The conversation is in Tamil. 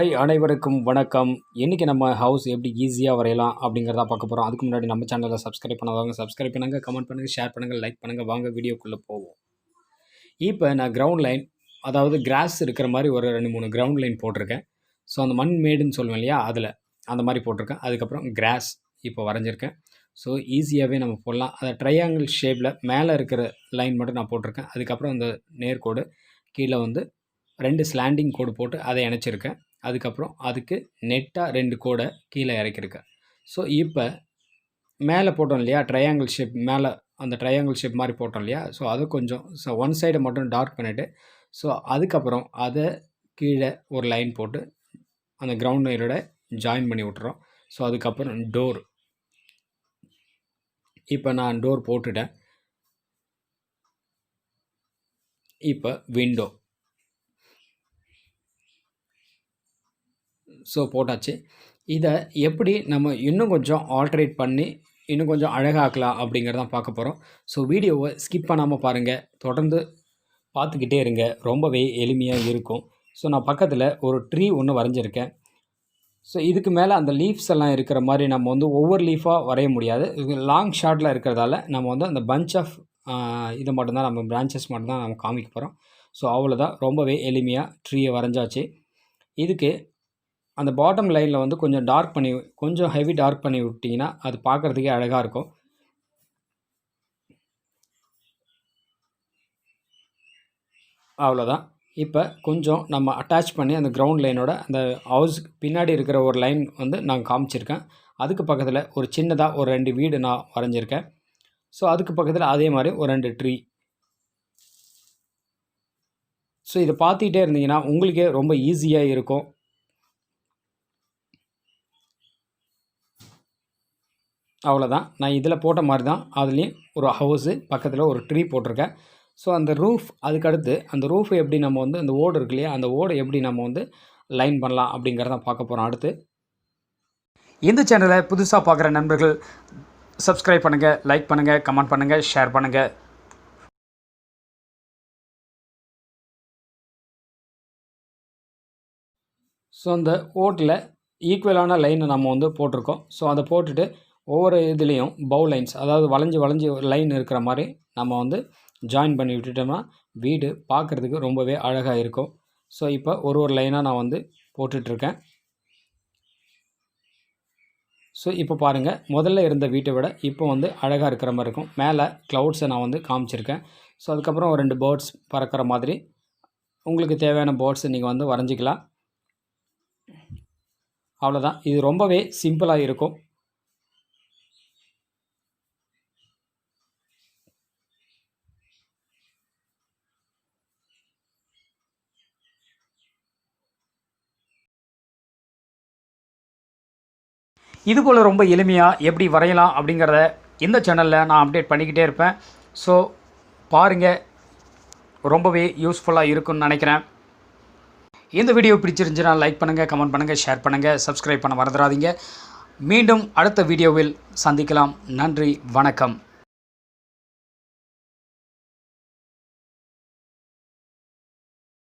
ஹை அனைவருக்கும் வணக்கம். இன்றைக்கி நம்ம ஹவுஸ் எப்படி ஈஸியாக வரையலாம் அப்படிங்கிறத பார்க்க போகிறோம் அதுக்கு முன்னாடி நம்ம சேனலில் சப்ஸ்கிரைப் பண்ணாதவங்க சப்ஸ்கிரைப் பண்ணுங்கள் கமெண்ட் பண்ணுங்கள் ஷேர் பண்ணுங்கள் லைக் பண்ணுங்கள் வாங்க வீடியோக்குள்ளே போவோம். இப்போ நான் கிரவுண்ட் லைன் அதாவது கிராஸ் இருக்கிற மாதிரி ஒரு ரெண்டு மூணு கிரவுண்ட் லைன் போட்டிருக்கேன். ஸோ அந்த மண் மேடுன்னு சொல்லுவேன் இல்லையா அதில் அந்த மாதிரி போட்டிருக்கேன். அதுக்கப்புறம் கிராஸ் இப்போ வரைஞ்சிருக்கேன். ஸோ ஈஸியாகவே நம்ம போடலாம். அதை ட்ரையாங்கிள் ஷேப்பில் மேலே இருக்கிற லைன் மட்டும் நான் போட்டிருக்கேன். அதுக்கப்புறம் அந்த நேர்கோடு கீழே வந்து ரெண்டு ஸ்லாண்டிங் கோடு போட்டு அதை இணைச்சிருக்கேன். அதுக்கப்புறம் அதுக்கு நெட்டாக ரெண்டு கோடை கீழே இறக்கிருக்கேன் ஸோ இப்போ மேலே போட்டோம் இல்லையா? ட்ரையாங்கிள் ஷேப் மேலே அந்த ட்ரையாங்கிள் ஷேப் மாதிரி போட்டோம் இல்லையா? ஸோ அதை கொஞ்சம் ஸோ ஒன் சைடை மட்டும் டார்க் பண்ணிவிட்டு ஸோ அதுக்கப்புறம் அதை கீழே ஒரு லைன் போட்டு அந்த கிரவுண்ட் லைனோட ஜாயின் பண்ணி விட்டுறோம். ஸோ அதுக்கப்புறம் டோர் இப்போ நான் டோர் போட்டுட்டேன். இப்போ விண்டோ ஸோ போட்டாச்சு. இதை எப்படி நம்ம இன்னும் கொஞ்சம் ஆல்ட்ரேட் பண்ணி இன்னும் கொஞ்சம் அழகாக்கலாம் அப்படிங்கிறதான் பார்க்க போகிறோம் ஸோ வீடியோவை ஸ்கிப் பண்ணாமல் பாருங்கள் தொடர்ந்து பார்த்துக்கிட்டே இருங்க. ரொம்பவே எளிமையாக இருக்கும். ஸோ நான் பக்கத்தில் ஒரு ட்ரீ ஒன்று வரைஞ்சிருக்கேன். ஸோ இதுக்கு மேலே அந்த லீஃப்ஸ் எல்லாம் இருக்கிற மாதிரி நம்ம வந்து ஒவ்வொரு லீஃபாக வரைய முடியாது. இது லாங் ஷார்ட்டில் இருக்கிறதால நம்ம வந்து அந்த பஞ்ச் ஆஃப் இதை மட்டும்தான் நம்ம பிரான்ச்சஸ் மட்டும்தான் நம்ம காமிக்க போகிறோம் ஸோ அவ்வளோதான் ரொம்பவே எளிமையாக ட்ரீயை வரைஞ்சாச்சு. இதுக்கு அந்த பாட்டம் லைனில் வந்து கொஞ்சம் டார்க் பண்ணி கொஞ்சம் ஹெவி டார்க் பண்ணி விட்டிங்கன்னா அது பார்க்குறதுக்கே அழகாக இருக்கும். அவ்வளோதான் இப்போ கொஞ்சம் நம்ம அட்டாச் பண்ணி அந்த கிரவுண்ட் லைனோட அந்த ஹவுஸுக்கு பின்னாடி இருக்கிற ஒரு லைன் வந்து நான் காமிச்சிருக்கேன். அதுக்கு பக்கத்தில் ஒரு சின்னதாக ஒரு ரெண்டு வீடு நான் வரைஞ்சிருக்கேன். ஸோ அதுக்கு பக்கத்தில் அதே மாதிரி ஒரு ரெண்டு ட்ரீ ஸோ இதை பார்த்துக்கிட்டே இருந்தீங்கன்னா உங்களுக்கே ரொம்ப ஈஸியாக இருக்கும். அவ்வளோதான். நான் இதில் போட்ட மாதிரி தான் அதுலேயும் ஒரு ஹவுஸு பக்கத்தில் ஒரு ட்ரீ போட்டிருக்கேன். ஸோ அந்த ரூஃப் அதுக்கடுத்து அந்த ரூஃப் எப்படி நம்ம வந்து அந்த ஓடு இருக்கு இல்லையா அந்த ஓடை எப்படி நம்ம வந்து லைன் பண்ணலாம் அப்படிங்கிறத பார்க்க போகிறோம் அடுத்து. இந்த சேனலை புதுசாக பார்க்குற நண்பர்கள் சப்ஸ்கிரைப் பண்ணுங்கள் லைக் பண்ணுங்கள் கமெண்ட் பண்ணுங்கள் ஷேர் பண்ணுங்கள் ஸோ அந்த ஓட்டில் ஈக்குவலான லைனை நம்ம வந்து போட்டிருக்கோம். ஸோ அதை போட்டுட்டு ஒவ்வொரு இதுலேயும் பவு லைன்ஸ் அதாவது வளைஞ்சு வளைஞ்சு லைன் இருக்கிற மாதிரி நம்ம வந்து ஜாயின் பண்ணி விட்டுட்டோம்னா வீடு பார்க்குறதுக்கு ரொம்பவே அழகாக இருக்கும். ஸோ இப்போ ஒரு ஒரு லைனாக நான் வந்து போட்டுட்ருக்கேன். ஸோ இப்போ பாருங்கள் முதல்ல இருந்த வீட்டை விட இப்போ வந்து அழகாக இருக்கிற மாதிரி இருக்கும். மேலே க்ளவுட்ஸை நான் வந்து காமிச்சிருக்கேன். ஸோ அதுக்கப்புறம் ஒரு ரெண்டு பேர்ட்ஸ் பறக்கிற மாதிரி. உங்களுக்கு தேவையான பேர்ட்ஸை நீங்கள் வந்து வரைஞ்சிக்கலாம். அவ்வளோதான் இது ரொம்பவே சிம்பிளாக இருக்கும். இது போல் ரொம்ப எளிமையாக எப்படி வரையலாம் அப்படிங்கிறத இந்த சேனலில் நான் அப்டேட் பண்ணிக்கிட்டே இருப்பேன். ஸோ பாருங்கள் ரொம்பவே யூஸ்ஃபுல்லாக இருக்கும்னு நினைக்கிறேன். இந்த வீடியோ பிடிச்சிருந்துச்சுன்னா லைக் பண்ணுங்கள் கமெண்ட் பண்ணுங்கள் ஷேர் பண்ணுங்கள் சப்ஸ்கிரைப் பண்ண மறந்துடாதீங்க. மீண்டும் அடுத்த வீடியோவில் சந்திக்கலாம். நன்றி வணக்கம்.